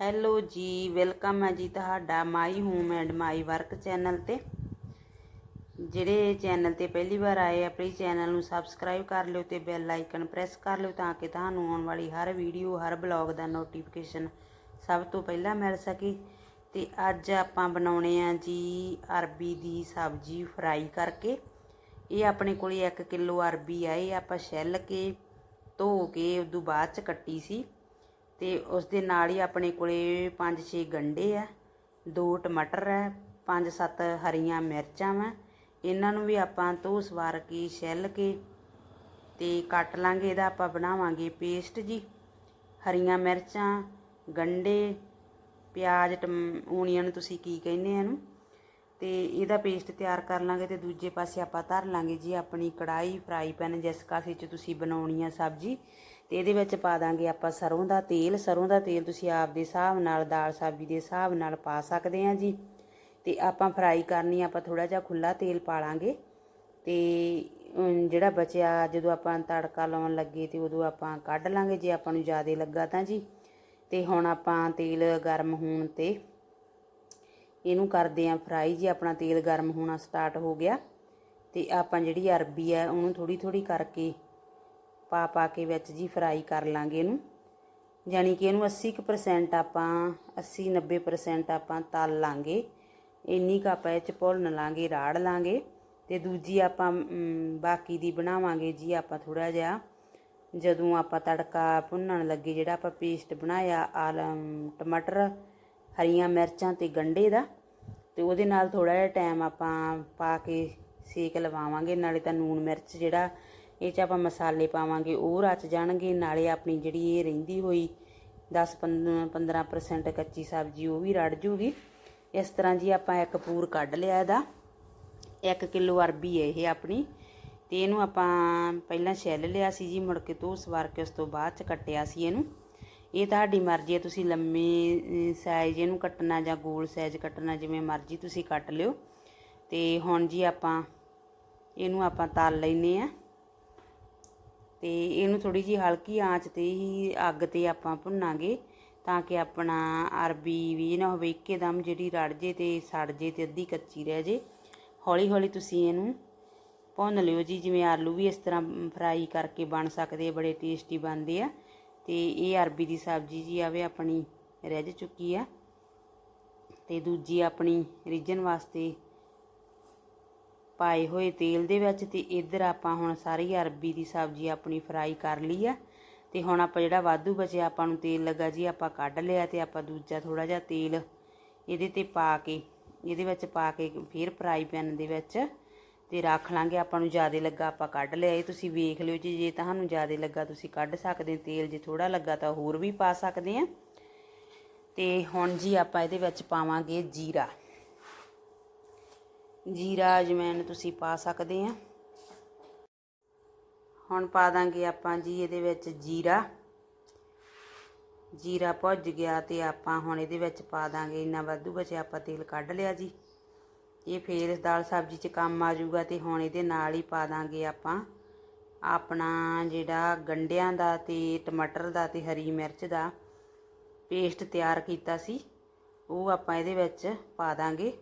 Hello ਜੀ, welcome ਹੈ ਜੀ ਤੁਹਾਡਾ my home and my work channel ਤੇ। ਜਿਹੜੇ ਚੈਨਲ ਤੇ ਪਹਿਲੀ ਵਾਰ ਆਏ ਆ ਪਲੀਜ਼ ਚੈਨਲ ਨੂੰ ਸਬਸਕ੍ਰਾਈਬ ਕਰ ਲਿਓ ਤੇ ਬੈਲ ਆਈਕਨ ਪ੍ਰੈਸ ਕਰ ਲਿਓ ਤਾਂ ਕਿ ਤੁਹਾਨੂੰ ਆਉਣ ਵਾਲੀ ਹਰ ਵੀਡੀਓ, ਹਰ ਬਲੌਗ ਦਾ ਨੋਟੀਫਿਕੇਸ਼ਨ ਸਭ ਤੋਂ ਪਹਿਲਾਂ ਮਿਲ ਸਕੇ। ਤੇ ਅੱਜ ਆਪਾਂ ਬਣਾਉਣੇ ਆ ਜੀ ਅਰਬੀ ਦੀ ਸਬਜ਼ੀ ਫਰਾਈ ਕਰਕੇ। ਇਹ ਆਪਣੇ ਕੋਲੇ 1 ਕਿਲੋ ਅਰਬੀ ਆ, ਇਹ ਆਪਾਂ ਛਿੱਲ ਕੇ, ਧੋ ਕੇ, ਉਦੋਂ ਬਾਅਦ ਚ ਕੱਟੀ ਸੀ। ਤੇ ਉਸ ਦੇ ਨਾਲ ਹੀ ਆਪਣੇ ਕੋਲੇ 5-6 ਗੰਡੇ ਆ। ਦੋ ਟਮਾਟਰ ਹੈ 5-7 ਹਰੀਆਂ ਮਿਰਚਾਂ ਵਾ। ਇਹਨਾਂ ਨੂੰ ਵੀ ਆਪਾਂ ਧੋ ਸਵਾਰ ਕੇ ਛਿੱਲ ਕੇ ਤੇ ਕੱਟ ਲਾਂਗੇ, ਇਹਦਾ ਆਪਾਂ ਬਣਾਵਾਂਗੇ ਪੇਸਟ ਜੀ। ਹਰੀਆਂ ਮਿਰਚਾਂ, ਗੰਡੇ, ਪਿਆਜ਼ ਓਨੀਅਨ ਤੁਸੀਂ ਕੀ ਕਹਿੰਦੇ ਆ ਇਹਨੂੰ। ਤੇ ਇਹਦਾ ਪੇਸਟ ਤਿਆਰ ਕਰ ਲਾਂਗੇ ਤੇ ਦੂਜੇ ਪਾਸੇ ਆਪਾਂ ਧਰ ਲਾਂਗੇ ਜੀ ਆਪਣੀ ਕੜਾਈ ਫਰਾਈ ਪੈਨ, ਜਿਸ ਕਾਸੇ 'ਚ ਤੁਸੀਂ ਬਣਾਉਣੀ ਆ ਸਬਜ਼ੀ। ਤੇ ਇਹਦੇ ਵਿੱਚ ਪਾ ਦਾਂਗੇ ਆਪਾਂ ਸਰੋਂ ਦਾ ਤੇਲ। ਸਰੋਂ ਦਾ ਤੇਲ ਤੁਸੀਂ ਆਪ ਦੇ ਹਿਸਾਬ ਨਾਲ, ਦਾਲ ਸਬਜ਼ੀ ਦੇ ਹਿਸਾਬ ਨਾਲ ਪਾ ਸਕਦੇ ਆ ਜੀ। ਤੇ ਆਪਾਂ ਫਰਾਈ ਕਰਨੀ, ਆਪਾਂ ਥੋੜਾ ਜਿਹਾ ਖੁੱਲਾ ਤੇਲ ਪਾ ਲਾਂਗੇ। ਤੇ ਜਿਹੜਾ ਬਚਿਆ ਜਦੋਂ ਆਪਾਂ ਤੜਕਾ ਲਾਉਣ ਲੱਗੇ ਤੇ ਉਦੋਂ ਆਪਾਂ ਕੱਢ ਲਾਂਗੇ ਜੇ ਆਪਾਂ ਨੂੰ ਜ਼ਿਆਦਾ ਲੱਗਾ ਤਾਂ ਜੀ। ਤੇ ਹੁਣ ਆਪਾਂ ਤੇਲ ਗਰਮ ਹੋਣ ਤੇ ਇਹਨੂੰ ਕਰਦੇ ਆਂ ਫਰਾਈ ਜੀ। ਆਪਣਾ ਤੇਲ ਗਰਮ ਹੋਣਾ ਸਟਾਰਟ ਹੋ ਗਿਆ। ਤੇ ਆਪਾਂ ਜਿਹੜੀ ਅਰਬੀ ਹੈ ਉਹਨੂੰ ਥੋੜੀ ਥੋੜੀ ਕਰਕੇ ਪਾ ਪਾ ਕੇ ਵਿੱਚ ਜੀ ਫਰਾਈ ਕਰ ਲਾਂਗੇ ਇਹਨੂੰ। ਯਾਨੀ ਕਿ ਇਹਨੂੰ 80% ਆਪਾਂ 80 90% ਆਪਾਂ ਤਲ ਲਾਂਗੇ। ਇੰਨੀ ਕੁ ਆਪਾਂ ਇਹ ਚ ਭੁੰਨ ਲਾਂਗੇ, ਰਾੜ ਲਾਂਗੇ ਤੇ ਦੂਜੀ ਆਪਾਂ ਬਾਕੀ ਦੀ ਬਣਾਵਾਂਗੇ ਜੀ ਆਪਾਂ ਥੋੜਾ ਜਿਹਾ। ਜਦੋਂ ਆਪਾਂ ਤੜਕਾ ਭੁੰਨਣ ਲੱਗੇ, ਜਿਹੜਾ ਆਪਾਂ ਪੇਸਟ ਬਣਾਇਆ ਆਲਮ ਟਮਾਟਰ, ਹਰੀਆਂ ਮਿਰਚਾਂ ਤੇ ਗੰਡੇ ਦਾ, ਤੇ ਉਹਦੇ ਨਾਲ ਥੋੜਾ ਜਿਹਾ ਟਾਈਮ ਆਪਾਂ ਪਾ ਕੇ ਸੇਕ ਲਵਾਵਾਂਗੇ। ਨਾਲੇ ਤਾਂ ਨੂਣ ਮਿਰਚ ਜਿਹੜਾ ਇਹ ਚ ਆਪਾਂ ਮਸਾਲੇ ਪਾਵਾਂਗੇ, ਉਹ ਰਚ ਜਾਣਗੇ, ਨਾਲੇ ਆਪਣੀ ਜਿਹੜੀ ਇਹ ਰਹਿੰਦੀ ਹੋਈ 10 15% ਕੱਚੀ ਸਬਜ਼ੀ ਉਹ ਵੀ ਰੜ ਜੂਗੀ। ਇਸ ਤਰ੍ਹਾਂ ਜੀ ਆਪਾਂ ਇੱਕ ਪੂਰ ਕੱਢ ਲਿਆ ਇਹਦਾ। 1 ਕਿਲੋ ਅਰਬੀ ਹੈ ਇਹ ਆਪਣੀ। ਤੇ ਇਹਨੂੰ ਆਪਾਂ ਪਹਿਲਾਂ ਛਿੱਲ ਲਿਆ ਸੀ ਜੀ, ਮੁੜ ਕੇ ਧੋ ਸਵਾਰ ਕੇ ਉਸ ਤੋਂ ਬਾਅਦ ਚ ਕੱਟਿਆ ਸੀ ਇਹਨੂੰ। ਇਹ ਤੁਹਾਡੀ ਮਰਜ਼ੀ ਹੈ, ਤੁਸੀਂ ਲੰਮੇ ਸਾਈਜ਼ ਇਹਨੂੰ ਕੱਟਣਾ ਜਾਂ ਗੋਲ ਸਾਈਜ਼ ਕੱਟਣਾ, ਜਿਵੇਂ ਮਰਜ਼ੀ ਤੁਸੀਂ ਕੱਟ ਲਿਓ। ਤੇ ਹੁਣ ਜੀ ਆਪਾਂ ਇਹਨੂੰ ਆਪਾਂ ਤਲ ਲੈਨੇ ਆ ਤੇ ਇਹਨੂੰ ਥੋੜੀ ਜੀ ਹਲਕੀ ਆਂਚ ਤੇ ਹੀ ਅੱਗ ਤੇ ਆਪਾਂ ਭੁੰਨਾਂਗੇ ਤਾਂ ਕਿ ਆਪਣਾ ਅਰਬੀ ਵੀ ਨਾ ਹੋਵੇ ਇੱਕਦਮ ਜਿਹੜੀ ਰੜ ਜੇ ਤੇ ਸੜ ਜੇ ਤੇ ਅੱਧੀ ਕੱਚੀ ਰਹਿ ਜੇ। ਹੌਲੀ ਹੌਲੀ ਤੁਸੀਂ ਇਹਨੂੰ ਭੁੰਨ ਲਿਓ ਜੀ, ਜਿਵੇਂ ਆਲੂ ਵੀ ਇਸ ਤਰ੍ਹਾਂ ਫਰਾਈ ਕਰਕੇ ਬਣ ਸਕਦੇ ਆ, ਬੜੇ ਟੇਸਟੀ ਬਣਦੇ ਆ। ਤੇ ਇਹ ਅਰਬੀ ਦੀ ਸਬਜ਼ੀ ਜੀ ਆਵੇ ਆਪਣੀ ਰਹਿ ਚੁੱਕੀ ਆ। ਤੇ ਦੂਜੀ ਆਪਣੀ ਰਿੱਝਣ ਵਾਸਤੇ ਪਾਏ ਹੋਏ ਤੇਲ ਦੇ ਵਿੱਚ ਤੇ ਇੱਧਰ ਆਪਾਂ ਹੁਣ ਸਾਰੀ ਅਰਬੀ ਦੀ ਸਬਜ਼ੀ ਆਪਣੀ ਫਰਾਈ ਕਰ ਲਈ ਆ। ਤੇ ਹੁਣ ਆਪਾਂ ਜਿਹੜਾ ਵਾਧੂ ਬਚਿਆ ਆਪਾਂ ਨੂੰ ਤੇਲ ਲੱਗਾ ਜੀ, ਆਪਾਂ ਕੱਢ ਲਿਆ ਤੇ ਆਪਾਂ ਦੂਜਾ ਥੋੜਾ ਜਿਹਾ ਤੇਲ ਇਹਦੇ ਤੇ ਪਾ ਕੇ, ਇਹਦੇ ਵਿੱਚ ਪਾ ਕੇ ਫਿਰ ਫਰਾਈ ਪੈਨ ਦੇ ਵਿੱਚ ਤੇ ਰੱਖ ਲਾਂਗੇ। ਆਪਾਂ ਨੂੰ ਜ਼ਿਆਦਾ ਲੱਗਾ ਆਪਾਂ ਕੱਢ ਲਿਆ। ਇਹ ਤੁਸੀਂ ਵੇਖ ਲਿਓ ਜੀ, ਜੇ ਤੁਹਾਨੂੰ ਜ਼ਿਆਦਾ ਲੱਗਾ ਤੁਸੀਂ ਕੱਢ ਸਕਦੇ ਤੇਲ ਜੇ ਥੋੜਾ ਲੱਗਾ ਤਾਂ ਹੋਰ ਵੀ ਪਾ ਸਕਦੇ ਆ। ਤੇ ਹੁਣ ਜੀ ਆਪਾਂ ਇਹਦੇ ਵਿੱਚ ਪਾਵਾਂਗੇ ਜੀਰਾ। ਜੀਰਾ ਅਜਮੈਨ ਤੁਸੀਂ ਪਾ ਸਕਦੇ ਆ। ਹੁਣ ਪਾ ਦਾਂਗੇ ਆਪਾਂ ਜੀ ਇਹਦੇ ਵਿੱਚ ਜੀਰਾ। ਜੀਰਾ ਭੁੱਜ ਗਿਆ ਤੇ ਆਪਾਂ ਹੁਣ ਇਹਦੇ ਵਿੱਚ ਪਾ ਦਾਂਗੇ ਇੰਨਾ ਵਾਧੂ ਬਚਿਆ ਆਪਾਂ ਤੇਲ ਕੱਢ ਲਿਆ ਜੀ। ਇਹ ਫੇਰ ਦਾਲ ਸਬਜ਼ੀ 'ਚ ਕੰਮ ਆ ਜਾਊਗਾ ਤੇ ਹੁਣ ਇਹਦੇ ਨਾਲ ਹੀ ਪਾ ਦਾਂਗੇ ਆਪਾਂ ਆਪਣਾ ਜਿਹੜਾ ਗੰਡਿਆਂ ਦਾ ਤੇ ਟਮਾਟਰ ਦਾ ਤੇ ਹਰੀ ਮਿਰਚ ਦਾ ਪੇਸਟ ਤਿਆਰ ਕੀਤਾ ਸੀ। ਉਹ ਆਪਾਂ ਇਹਦੇ ਵਿੱਚ ਪਾ ਦਾਂਗੇ।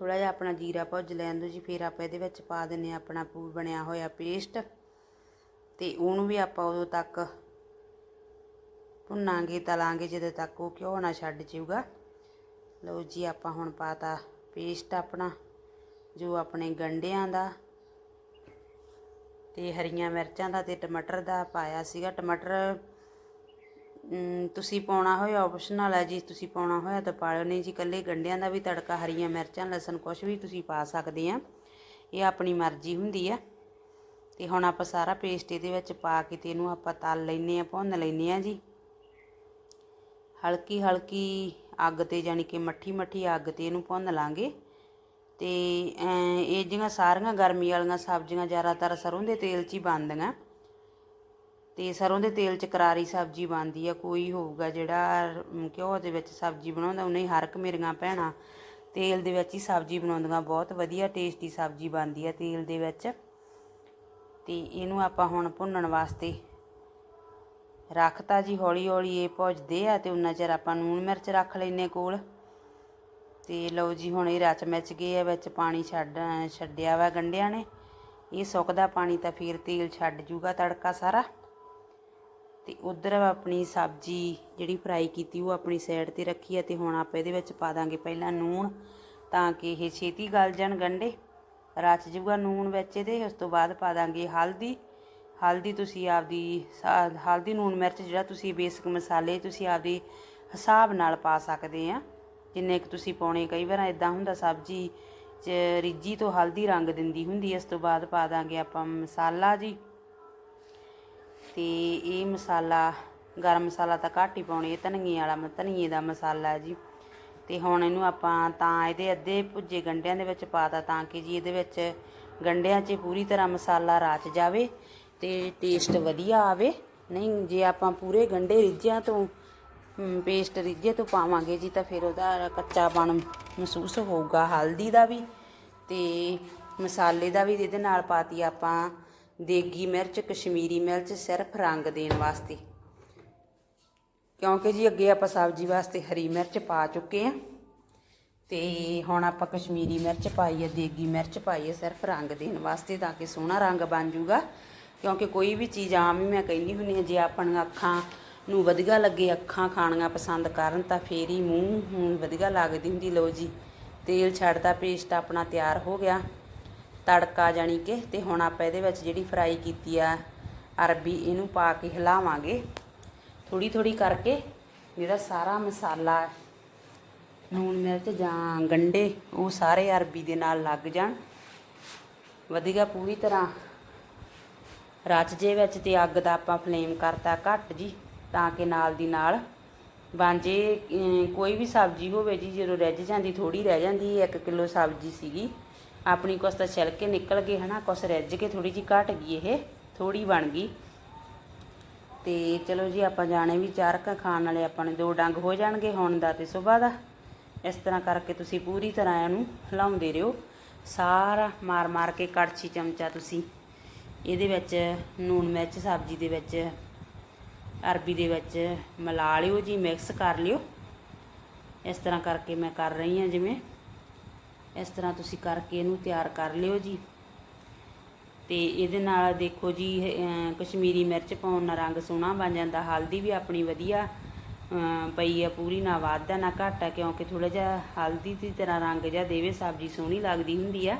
ਥੋੜ੍ਹਾ ਜਿਹਾ ਆਪਣਾ ਜੀਰਾ ਭੁੱਜ ਲੈਣ ਦਿਓ ਜੀ, ਫਿਰ ਆਪਾਂ ਇਹਦੇ ਵਿੱਚ ਪਾ ਦਿੰਨੇ ਆ ਆਪਣਾ ਪੂਰ ਬਣਿਆ ਹੋਇਆ ਪੇਸਟ। ਤੇ ਉਹਨੂੰ ਵੀ ਆਪਾਂ ਉਦੋਂ ਤੱਕ ਭੁੰਨਾਂਗੇ, ਤਲਾਂਗੇ, ਜਦੋਂ ਤੱਕ ਉਹ ਘਿਓ ਨਾ ਛੱਡ ਜਾਊਗਾ। ਲਓ ਜੀ, ਆਪਾਂ ਹੁਣ ਪਾਤਾ ਪੇਸਟ ਆਪਣਾ, ਜੋ ਆਪਣੇ ਗੰਡਿਆਂ ਦਾ ਤੇ ਹਰੀਆਂ ਮਿਰਚਾਂ ਦਾ ਤੇ ਟਮਾਟਰ ਦਾ ਪਾਇਆ ਸੀਗਾ। ਟਮਾਟਰ ਤੁਸੀਂ ਪਾਉਣਾ ਹੋਇਆ ਆਪਸ਼ਨਲ ਹੈ ਜੀ, ਤੁਸੀਂ ਪਾਉਣਾ ਹੋਇਆ ਤਾਂ ਪਾ ਲਓ ਨਹੀਂ ਜੀ ਕੱਲੇ ਗੰਢਿਆਂ ਦਾ ਵੀ ਤੜਕਾ, ਹਰੀਆਂ ਮਿਰਚਾਂ, ਲਸਣ ਕੁਝ ਵੀ ਤੁਸੀਂ ਪਾ ਸਕਦੇ ਆ। ਇਹ ਆਪਣੀ ਮਰਜ਼ੀ ਹੁੰਦੀ ਆ। ਤੇ ਹੁਣ ਆਪਾਂ ਸਾਰਾ ਪੇਸਟ ਇਹਦੇ ਵਿੱਚ ਪਾ ਕੇ ਤੇ ਇਹਨੂੰ ਆਪਾਂ ਤਲ ਲੈਨੇ ਆ, ਭੁੰਨ ਲੈਨੇ ਆ ਜੀ। ਹਲਕੀ ਹਲਕੀ ਅੱਗ ਤੇ ਜਾਨੀ ਕਿ ਮੱਠੀ ਮੱਠੀ ਅੱਗ ਤੇ ਇਹਨੂੰ ਭੁੰਨ ਲਾਂਗੇ। ਤੇ ਇਹ ਜਿਹੜੀਆਂ ਸਾਰੀਆਂ ਗਰਮੀ ਵਾਲੀਆਂ ਸਬਜ਼ੀਆਂ ਜ਼ਿਆਦਾਤਰ ਸਰੋਂ ਦੇ ਤੇਲ 'ਚ ਹੀ ਬਣਦੀਆਂ। ਅਤੇ ਸਰ੍ਹੋਂ ਦੇ ਤੇਲ 'ਚ ਕਰਾਰੀ ਸਬਜ਼ੀ ਬਣਦੀ ਆ, ਕੋਈ ਹੋਊਗਾ ਜਿਹੜਾ ਘਿਓ ਦੇ ਵਿੱਚ ਸਬਜ਼ੀ ਬਣਾਉਂਦਾ, ਉਹਨੇ ਹਰ ਇੱਕ ਮੇਰੀਆਂ ਭੈਣਾਂ ਤੇਲ ਦੇ ਵਿੱਚ ਹੀ ਸਬਜ਼ੀ ਬਣਾਉਂਦੀਆਂ, ਬਹੁਤ ਵਧੀਆ ਟੇਸਟੀ ਸਬਜ਼ੀ ਬਣਦੀ ਆ ਤੇਲ ਦੇ ਵਿੱਚ। ਅਤੇ ਇਹਨੂੰ ਆਪਾਂ ਹੁਣ ਭੁੰਨਣ ਵਾਸਤੇ ਰੱਖਤਾ ਜੀ ਹੌਲੀ ਹੌਲੀ ਇਹ ਭੁੱਜਦੇ ਆ ਤੇ ਉਨਾ ਚਿਰ ਆਪਾਂ ਨੂਣ ਮਿਰਚ ਰੱਖ ਲੈਨੇ ਕੋਲ। ਤੇ ਲਓ ਜੀ, ਹੁਣ ਇਹ ਰਚ ਮਿਚ ਗਏ ਆ, ਵਿੱਚ ਪਾਣੀ ਛੱਡ, ਛੱਡਿਆ ਵਾ ਗੰਡਿਆਂ ਨੇ। ਇਹ ਸੁੱਕਦਾ ਪਾਣੀ ਤਾਂ ਫਿਰ ਤੇਲ ਛੱਡ ਜੂਗਾ ਤੜਕਾ ਸਾਰਾ। ਤੇ ਉਧਰ ਆਪਣੀ ਸਬਜ਼ੀ ਜਿਹੜੀ ਫਰਾਈ ਕੀਤੀ ਉਹ ਆਪਣੀ ਸਾਈਡ ਤੇ ਰੱਖੀ ਹੈ ਤੇ ਹੁਣ ਆਪਾਂ ਇਹਦੇ ਵਿੱਚ ਪਾ ਦਾਂਗੇ ਪਹਿਲਾਂ ਨੂਣ ਤਾਂ ਕਿ ਇਹ ਛੇਤੀ ਗਲ ਜਾਣ ਗੰਡੇ ਰਚ ਜੂਗਾ ਨੂਣ ਵਿੱਚ ਇਹਦੇ, ਉਸ ਤੋਂ ਬਾਅਦ ਪਾ ਦਾਂਗੇ ਹਲਦੀ। ਹਲਦੀ ਤੁਸੀਂ ਆਪਦੀ ਸਾ- ਹਲਦੀ, ਨੂਣ, ਮਿਰਚ ਜਿਹੜਾ ਤੁਸੀਂ ਬੇਸਿਕ ਮਸਾਲੇ ਤੁਸੀਂ ਆਪਦੀ ਹਿਸਾਬ ਨਾਲ ਪਾ ਸਕਦੇ ਆ। ਜਿੰਨੇ ਕੁ ਤੁਸੀਂ ਪਾਉਣੇ, ਕਈ ਵਾਰ ਇਦਾਂ ਹੁੰਦਾ ਸਬਜ਼ੀ ਚ ਰਿੱਜੀ ਤੋਂ ਹਲਦੀ ਰੰਗ ਦਿੰਦੀ ਹੁੰਦੀ ਇਸ ਤੋਂ ਬਾਅਦ ਪਾ ਦਾਂਗੇ ਆਪਾਂ ਮਸਾਲਾ ਜੀ। ਤੇ ਇਹ ਮਸਾਲਾ, ਗਰਮ ਮਸਾਲਾ ਤਾਂ ਘੱਟ ਹੀ ਪਾਉਣੇ ਧਨੀਏ ਵਾਲਾ ਮ- ਧਨੀਏ ਦਾ ਮਸਾਲਾ ਜੀ। ਤੇ ਹੁਣ ਇਹਨੂੰ ਆਪਾਂ ਤਾਂ ਇਹਦੇ ਅੱਧੇ ਭੁੱਜੇ ਗੰਢਿਆਂ ਦੇ ਵਿੱਚ ਪਾਤਾ ਤਾਂ ਕਿ ਜੀ ਇਹਦੇ ਵਿੱਚ ਗੰਢਿਆਂ 'ਚ ਪੂਰੀ ਤਰ੍ਹਾਂ ਮਸਾਲਾ ਰਚ ਜਾਵੇ ਤੇ ਟੇਸਟ ਵਧੀਆ ਆਵੇ। ਨਹੀਂ, ਜੇ ਆਪਾਂ ਪੂਰੇ ਗੰਢੇ ਰਿੱਝਿਆਂ ਤੋਂ ਪੇਸਟ ਰਿੱਝੇ ਤੋਂ ਪਾਵਾਂਗੇ ਜੀ, ਤਾਂ ਫਿਰ ਉਹਦਾ ਕੱਚਾਪਣ ਮਹਿਸੂਸ ਹੋਊਗਾ, ਹਲਦੀ ਦਾ ਵੀ। ਤੇ ਮਸਾਲੇ ਦਾ ਵੀ ਇਹਦੇ ਨਾਲ ਪਾਤੀ ਆਪਾਂ ਦੇਗੀ ਮਿਰਚ, ਕਸ਼ਮੀਰੀ ਮਿਰਚ ਸਿਰਫ ਰੰਗ ਦੇਣ ਵਾਸਤੇ। ਕਿਉਂਕਿ ਜੀ ਅੱਗੇ ਆਪਾਂ ਸਬਜ਼ੀ ਵਾਸਤੇ ਹਰੀ ਮਿਰਚ ਪਾ ਚੁੱਕੇ ਆ। ਤੇ ਹੁਣ ਆਪਾਂ ਕਸ਼ਮੀਰੀ ਮਿਰਚ ਪਾਈ ਹੈ ਦੇਗੀ ਮਿਰਚ ਪਾਈ ਹੈ ਸਿਰਫ ਰੰਗ ਦੇਣ ਵਾਸਤੇ ਤਾਂ ਕਿ ਸੋਹਣਾ ਰੰਗ ਬਣ ਜਾਊਗਾ ਕਿਉਂਕਿ ਕੋਈ ਵੀ ਚੀਜ਼ ਆਮ ਹੀ ਮੈਂ ਕਹਿੰਦੀ ਹੁੰਦੀ ਹਾਂ, ਜੇ ਆਪਣੀਆਂ ਅੱਖਾਂ ਨੂੰ ਵਧੀਆ ਲੱਗੇ, ਅੱਖਾਂ ਖਾਣੀਆਂ ਪਸੰਦ ਕਰਨ ਤਾਂ ਫੇਰ ਹੀ ਮੂੰਹ ਹੁਣ ਵਧੀਆ ਲੱਗਦੀ ਹੁੰਦੀ, ਲਓ ਜੀ। ਤੇਲ ਛੱਡਦਾ, ਪੇਸਟ ਆਪਣਾ ਤਿਆਰ ਹੋ ਗਿਆ। ਤੜਕਾ ਜਾਣੀ ਕਿ, ਤੇ ਹੁਣ ਆਪਾਂ ਇਹਦੇ ਵਿੱਚ ਜਿਹੜੀ ਫਰਾਈ ਕੀਤੀ ਆ ਅਰਬੀ, ਇਹਨੂੰ ਪਾ ਕੇ ਹਿਲਾਵਾਂਗੇ। ਥੋੜੀ ਥੋੜੀ ਕਰਕੇ ਜਿਹੜਾ ਸਾਰਾ ਮਸਾਲਾ ਲੂਣ, ਮਿਰਚ ਜਾਂ ਗੰਡੇ, ਉਹ ਸਾਰੇ ਅਰਬੀ ਦੇ ਨਾਲ ਲੱਗ ਜਾਣ। ਵਧੀਆ ਪੂਰੀ ਤਰ੍ਹਾਂ ਰਚ ਜੇ ਵਿੱਚ ਤੇ ਅੱਗ ਦਾ ਆਪਾਂ ਫਲੇਮ ਕਰਤਾ ਘੱਟ ਜੀ, ਤਾਂ ਕਿ ਨਾਲ ਦੀ ਨਾਲ ਬਣ ਜੇ। ਕੋਈ ਵੀ ਸਬਜ਼ੀ ਹੋਵੇ ਜੀ, ਜਦੋਂ ਰਹਿ ਜਾਂਦੀ ਥੋੜੀ ਰਹਿ ਜਾਂਦੀ 1 ਕਿਲੋ ਸਬਜ਼ੀ ਸੀਗੀ। ਆਪਣੀ ਕੁਛ ਤਾਂ ਛਿਲ ਕੇ ਨਿਕਲ ਗਏ ਹਨਾ, ਕੁਛ ਰਿੱਝ ਕੇ ਥੋੜੀ ਜੀ ਘਟ ਗਈ ਇਹ ਥੋੜੀ ਬਣ ਗਈ। ਤੇ ਚਲੋ ਜੀ, ਆਪਾਂ ਜਾਣੇ ਵੀ ਚਾਰ ਕ ਖਾਣ ਵਾਲੇ ਆਪਾਂ ਨੇ, ਦੋ ਡੰਗ ਹੋ ਜਾਣਗੇ ਹੁਣ ਦਾ ਤੇ ਸਵੇਰ ਦਾ। ਇਸ ਤਰ੍ਹਾਂ ਕਰਕੇ ਤੁਸੀਂ ਪੂਰੀ ਤਰ੍ਹਾਂ ਇਹਨੂੰ ਹਿਲਾਉਂਦੇ ਰਹੋ। ਸਾਰਾ ਮਾਰ ਮਾਰ ਕੇ ਕੜਛੀ ਚਮਚਾ ਤੁਸੀਂ, ਇਹਦੇ ਵਿੱਚ ਨੂਣ ਮਿਰਚ, ਸਬਜ਼ੀ ਦੇ ਵਿੱਚ, ਅਰਬੀ ਦੇ ਵਿੱਚ ਮਿਲਾ ਲਿਓ ਜੀ, ਮਿਕਸ ਕਰ ਲਿਓ। ਇਸ ਤਰ੍ਹਾਂ ਕਰਕੇ ਮੈਂ ਕਰ ਰਹੀ ਹਾਂ ਜਿਵੇਂ ਇਸ ਤਰ੍ਹਾਂ ਤੁਸੀਂ ਕਰਕੇ ਇਹਨੂੰ ਤਿਆਰ ਕਰ ਲਿਓ ਜੀ। ਤੇ ਇਹਦੇ ਨਾਲ ਦੇਖੋ ਜੀ ਕਸ਼ਮੀਰੀ ਮਿਰਚ ਪਾਉਣ ਨਾਲ ਰੰਗ ਸੋਹਣਾ ਬਣ ਜਾਂਦਾ, ਹਲਦੀ ਵੀ ਆਪਣੀ ਵਧੀਆ ਪਈ ਆ ਪੂਰੀ, ਨਾ ਵਾਧਾ, ਨਾ ਘਾਟਾ, ਕਿਉਂਕਿ ਥੋੜਾ ਜਿਹਾ ਹਲਦੀ ਦੀ ਤਰ੍ਹਾਂ ਰੰਗ ਜਿਹਾ ਦੇਵੇ, ਸਬਜ਼ੀ ਸੋਹਣੀ ਲੱਗਦੀ ਹੁੰਦੀ ਆ।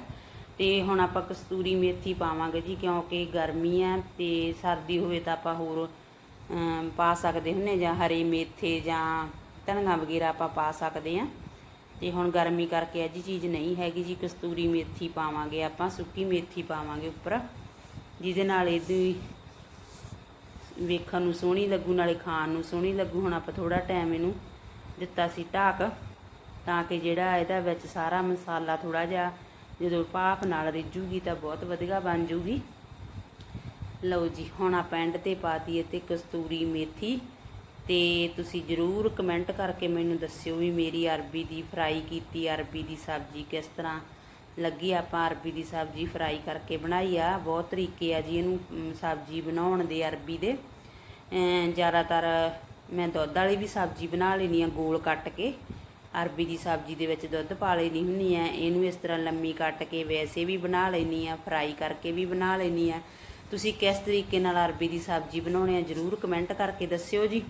ਤੇ ਹੁਣ ਆਪਾਂ ਕਸਤੂਰੀ ਮੇਥੀ ਪਾਵਾਂਗੇ ਜੀ, ਕਿਉਂਕਿ ਗਰਮੀ ਆ ਤੇ ਸਰਦੀ ਹੋਵੇ ਤਾਂ ਆਪਾਂ ਹੋਰ ਪਾ ਸਕਦੇ ਹੁੰਨੇ ਜਾਂ ਹਰੇ ਮੇਥੇ ਜਾਂ ਧਨੀਆ ਵਗੈਰਾ ਆਪਾਂ ਪਾ ਸਕਦੇ ਆ। ਤੇ ਹੁਣ ਗਰਮੀ ਕਰਕੇ ਅੱਜ ਚੀਜ਼ ਨਹੀਂ ਹੈਗੀ ਜੀ, ਕਸਤੂਰੀ ਮੇਥੀ ਪਾਵਾਂਗੇ ਆਪਾਂ, ਸੁੱਕੀ ਮੇਥੀ ਪਾਵਾਂਗੇ ਉੱਪਰ, ਜਿਹਦੇ ਨਾਲ ਇਹਦੀ ਵੇਖਣ ਨੂੰ ਸੋਹਣੀ ਲੱਗੂ, ਨਾਲੇ ਖਾਣ ਨੂੰ ਸੋਹਣੀ ਲੱਗੂ। ਹੁਣ ਆਪਾਂ ਥੋੜਾ ਟਾਈਮ ਇਹਨੂੰ ਦਿੱਤਾ ਸੀ ਢਾਕ, ਤਾਂ ਕਿ ਜਿਹੜਾ ਇਹਦਾ ਵਿੱਚ ਸਾਰਾ ਮਸਾਲਾ ਥੋੜਾ ਜਿਹਾ ਜਦੋਂ ਭਾਫ ਨਾਲ ਰਿੱਝੂਗੀ ਤਾਂ ਬਹੁਤ ਵਧੀਆ ਬਣ ਜੂਗੀ। ਲਓ ਜੀ, ਹੁਣ ਆਪਾਂ ਐਂਡ ਤੇ ਪਾਤੀ ਇਹ ਤੇ ਕਸਤੂਰੀ ਮੇਥੀ। ਤੇ ਤੁਸੀਂ ਜਰੂਰ ਕਮੈਂਟ ਕਰਕੇ ਮੈਨੂੰ ਦੱਸਿਓ ਵੀ ਮੇਰੀ ਅਰਬੀ ਦੀ ਫਰਾਈ ਕੀਤੀ, ਅਰਬੀ ਦੀ ਸਬਜ਼ੀ ਕਿਸ ਤਰ੍ਹਾਂ ਲੱਗੀ। ਆਪਾਂ ਅਰਬੀ ਦੀ ਸਬਜ਼ੀ ਫਰਾਈ ਕਰਕੇ ਬਣਾਈ ਆ, ਬਹੁਤ ਤਰੀਕੇ ਆ ਜੀ ਇਹਨੂੰ ਸਬਜ਼ੀ ਬਣਾਉਣ ਦੇ ਅਰਬੀ ਦੇ। ਜ਼ਿਆਦਾਤਰ ਮੈਂ ਦੁੱਧ ਵਾਲੀ ਵੀ ਸਬਜ਼ੀ ਬਣਾ ਲੈਣੀ ਆ ਗੋਲ ਕੱਟ ਕੇ। ਅਰਬੀ ਦੀ ਸਬਜ਼ੀ ਦੇ ਵਿੱਚ ਦੁੱਧ ਪਾ ਲੈਣੀ ਹੁੰਨੀ ਆ ਇਹਨੂੰ ਇਸ ਤਰ੍ਹਾਂ ਲੰਮੀ ਕੱਟ ਕੇ ਵੈਸੇ ਵੀ ਬਣਾ ਲੈਣੀ ਆ ਫਰਾਈ ਕਰਕੇ ਵੀ ਬਣਾ ਲੈਣੀ ਆ ਤੁਸੀਂ ਕਿਸ ਤਰੀਕੇ ਨਾਲ ਅਰਬੀ ਦੀ ਸਬਜ਼ੀ ਬਣਾਉਣੀ ਆ ਜਰੂਰ ਕਮੈਂਟ ਕਰਕੇ ਦੱਸਿਓ ਜੀ।